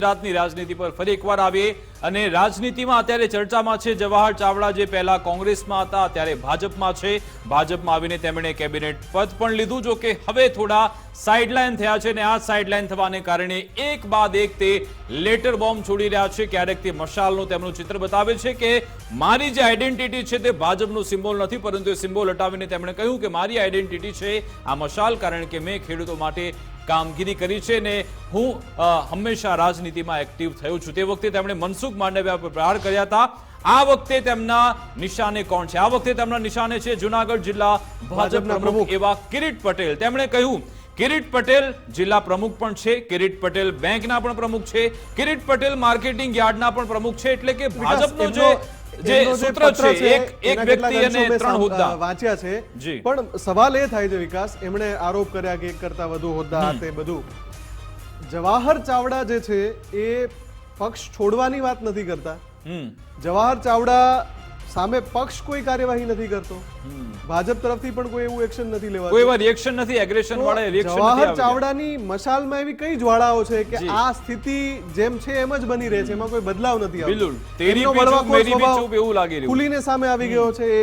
ગુજરાતની રાજનીતિ પર ફરી એકવાર આવીએ. અને રાજનીતિમાં અત્યારે ચર્ચામાં છે જવાહર ચાવડા જે પહેલા કોંગ્રેસમાં હતા અત્યારે ભાજપમાં છે. ભાજપમાં આવીને તેમણે કેબિનેટ પદ પણ લીધું, જો કે હવે થોડા સાઇડલાઇન થયા છે અને આ સાઇડલાઇન થવાને કારણે એક બાદ એક તે લેટર બોમ્બ છોડી રહ્યા છે. ક્યારેક તે મશાલનું તેમનું ચિત્ર બતાવે છે કે મારી જે આઈડેન્ટિટી છે તે ભાજપનું સિમ્બોલ નથી, પરંતુ એ સિમ્બોલ હટાવીને તેમણે કહ્યું કે મારી આઈડેન્ટિટી છે આ મશાલ, કારણ કે મેં ખેડૂતો માટે કામગીરી કરી છે ને હું હંમેશા રાજનીતિમાં એક્ટિવ થયો છું. તે વખતે તેમણે મનસુખ માંડવિયા પર પ્રહાર કર્યા હતા. આ વખતે તેમના નિશાને કોણ છે? આ વખતે તેમના નિશાને છે જુનાગઢ જિલ્લા ભાજપના પ્રમુખ પ્રમુખ. એવા કિરીટ પટેલ. તેમણે કહ્યું કિરીટ પટેલ જિલ્લા પ્રમુખ પણ છે કિરીટ પટેલ બેંકના પણ પ્રમુખ છે કિરીટ પટેલ માર્કેટિંગ યાર્ડના પણ પ્રમુખ છે એટલે કે ભાજપનો જે જે સૂત્ર છે એક એક વ્યક્તિ અને ત્રણ હોદ્દા. વાંચ્યા છે. પણ સવાલ એ થાય છે વિકાસ એમણે આરોપ કર્યા કે એક કરતા વધુ હોદ્દા તે બધું. જવાહર ચાવડા જે છે એ પક્ષ છોડવાની વાત નથી કરતા. જવાહર ચાવડા સામે પક્ષ કોઈ કાર્યવાહી નથી કરતો. ભાજપ તરફથી પણ કોઈ એવું એક્શન નથી કોઈ એવા રિએક્શન નથી એગ્રેશન વાળા રિએક્શન જવાહર ચાવડાની મશાલમાં એવી કઈ જ્વાળાઓ છે કે આ સ્થિતિ જેમ છે એમ જ બની રહે છે એમાં કોઈ બદલાવ નથી. બિલકુલ. તેરી મેરી ચૂપ એવું લાગી રહ્યું. ખુલીને સામે આવી ગયો છે એ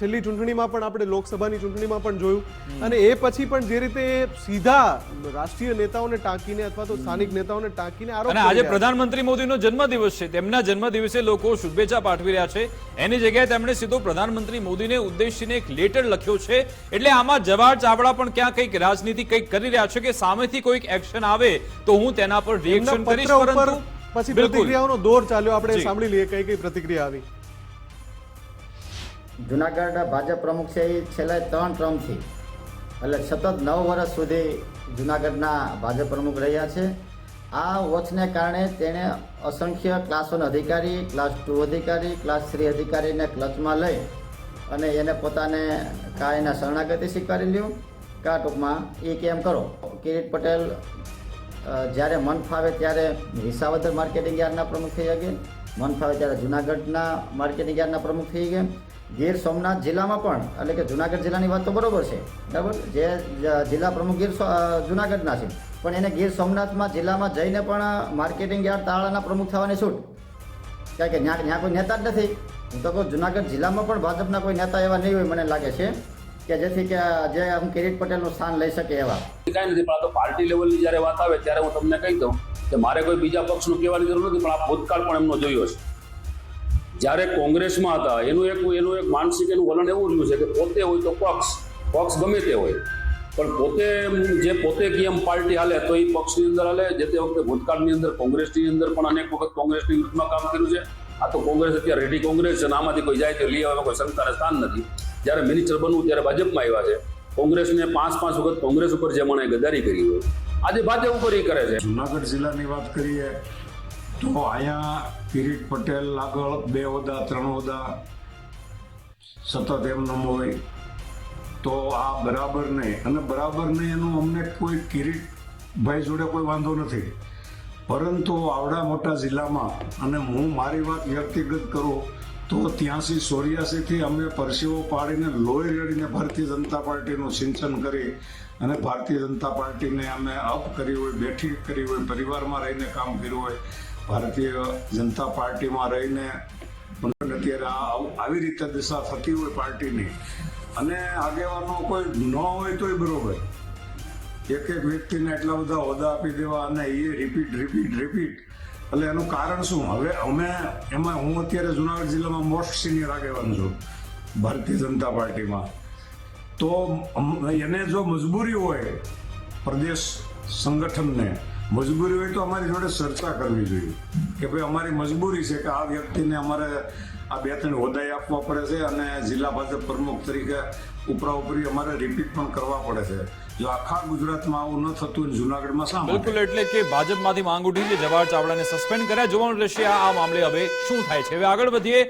છેલ્લી ચૂંટણીમાં પણ આપણે લોકસભાની ચૂંટણીમાં પણ જોયું. અને એ પછી પણ જે રીતે સીધા રાષ્ટ્રીય નેતાઓને ટાંકીને અથવા તો સ્થાનિક નેતાઓને ટાંકીને આરોપ આજે. પ્રધાનમંત્રી મોદીનો જન્મદિવસ છે. તેમના જન્મદિવસે લોકો શુભેચ્છા પાઠવી રહ્યા છે. એની જગ્યાએ તેમણે સીધો પ્રધાનમંત્રી મોદીને ઉદ્દેશીને એક લેટર લખ્યો છે. એટલે આમાં જવાહર ચાવડા પણ ક્યાં કંઈક રાજનીતિ કંઈક કરી રહ્યા છે કે સામેથી કોઈક એક્શન આવે તો હું તેના પર રિએક્શન કરીશ પરંતુ પછી પ્રતિક્રિયાઓનો દોર ચાલ્યો. આપણે સાંભળી લઈએ કઈ કઈ પ્રતિક્રિયા આવી. જુનાગઢ ભાજપ પ્રમુખ છે એ છેલ્લા ત્રણ ટર્મથી. એટલે સતત નવ વર્ષ સુધી જુનાગઢના ભાજપ પ્રમુખ રહ્યા છે. આ વોચને કારણે તેણે અસંખ્ય ક્લાસ વન અધિકારી, ક્લાસ ટુ અધિકારી, ક્લાસ થ્રી અધિકારીને ક્લચમાં લઈ અને એને પોતાને કાયના શરણાગતિ સ્વીકારી લ્યું. કા ટૂંકમાં એ કેમ કરો? કિરીટ પટેલ જ્યારે મન ફાવે ત્યારે વિસાવદર માર્કેટિંગ યાર્ડના પ્રમુખ થઈ ગયા મન ફાવે ત્યારે જુનાગઢના માર્કેટિંગ યાર્ડના પ્રમુખ થઈ ગયા ગીર સોમનાથ જિલ્લામાં પણ, એટલે કે જુનાગઢ જિલ્લાની વાત તો બરોબર છે, બરાબર? જે જિલ્લા પ્રમુખ ગીર જુનાગઢના છે. પણ એને ગીર સોમનાથમાં જિલ્લામાં જઈને પણ માર્કેટિંગ યાર્ડ તાળાના પ્રમુખ થવાની છૂટ. કારણ કે ત્યાં ત્યાં કોઈ નેતા જ નથી. હું તો કહું, જુનાગઢ જિલ્લામાં પણ ભાજપના કોઈ નેતા એવા નહીં હોય, મને લાગે છે, કે જેથી કે જે આમ કિરીટ પટેલનું સ્થાન લઈ શકે એવા. કાંઈ નથી, પણ તો પાર્ટી લેવલની જ્યારે વાત આવે, ત્યારે હું તમને કહી દઉં કે મારે કોઈ બીજા પક્ષનું કહેવાની જરૂર નથી, પણ આ ભૂતકાળ પણ એમનો જોયો છે. જ્યારે કોંગ્રેસમાં હતા, એનું એક એનું એક માનસિક એનું વલણ એવું રહ્યું છે કે પોતે હોય તો પક્ષ પક્ષ ગમે તે હોય. પણ પોતે, જે પોતે કેમ પાર્ટી હાલે, તો એ પક્ષની અંદર હાલે. જે તે વખતે ભૂતકાળની અંદર, કોંગ્રેસની અંદર પણ અનેક વખત કોંગ્રેસની વિરુદ્ધમાં કામ કર્યું છે. આ તો કોંગ્રેસ અત્યારે રેડી કોંગ્રેસ છે અને આમાંથી કોઈ જાય તો લઈ આવે, કોઈ શંકાને સ્થાન નથી. જ્યારે મિનિસ્ટર બનવું, ત્યારે ભાજપમાં આવ્યા છે. કોંગ્રેસને પાંચ પાંચ વખત કોંગ્રેસ ઉપર જે મને ગદ્દારી કરી હોય, આજે ભાજપ ઉપર એ કરે છે. જુનાગઢ જિલ્લાની વાત કરીએ તો અહીંયા કિરીટ પટેલ આગળ, બે હોદ્દા, ત્રણ હોદ્દા, સતત એમનો હોય તો આ બરાબર નહીં. અને બરાબર નહીં એનું અમને કોઈ કિરીટભાઈ જોડે કોઈ વાંધો નથી. પરંતુ આવડા મોટા જિલ્લામાં, અને હું મારી વાત વ્યક્તિગત કરું તો ત્યાંથી સોરિયાસીથી અમે પરસેવો પાડીને લોહી રેડીને ભારતીય જનતા પાર્ટીનું સિંચન કરી અને ભારતીય જનતા પાર્ટીને અમે અપ કરી હોય, બેઠી કરી હોય, પરિવારમાં રહીને કામ કર્યું હોય, ભારતીય જનતા પાર્ટીમાં રહીને અત્યારે આવી રીતે દિશા થતી હોય પાર્ટીની. અને આગેવાનો કોઈ ન હોય તોય બરોબર. એક એક વ્યક્તિને એટલા બધા હોદ્દા આપી દેવા અને એ રિપીટ રિપીટ રિપીટ એટલે એનું કારણ શું? હવે અમે એમાં હું અત્યારે જુનાગઢ જિલ્લામાં મોસ્ટ સિનિયર આગેવાન છું, ભારતીય જનતા પાર્ટીમાં. તો એને જો મજબૂરી હોય, પ્રદેશ સંગઠનને, મજબૂરી હોય તો અમારી જોડે ચર્ચા કરવી જોઈએ. કે ભાઈ અમારી મજબૂરી છે કે આ વ્યક્તિને અમારે આ બે ત્રણ હોદ્દાએ આપવા પડે છે અને જિલ્લા ભાજપ પ્રમુખ તરીકે ઉપરા ઉપરી અમારે રિપીટ પણ કરવા પડે છે. જો આખા ગુજરાતમાં આવું ન થતું હોય જુનાગઢમાં શા બિલકુલ, એટલે કે ભાજપમાંથી માંગ ઉઠી છે. જવાહર ચાવડાને સસ્પેન્ડ કર્યા. જોવાનું રહેશે આ મામલે હવે શું થાય છે. હવે આગળ વધીએ.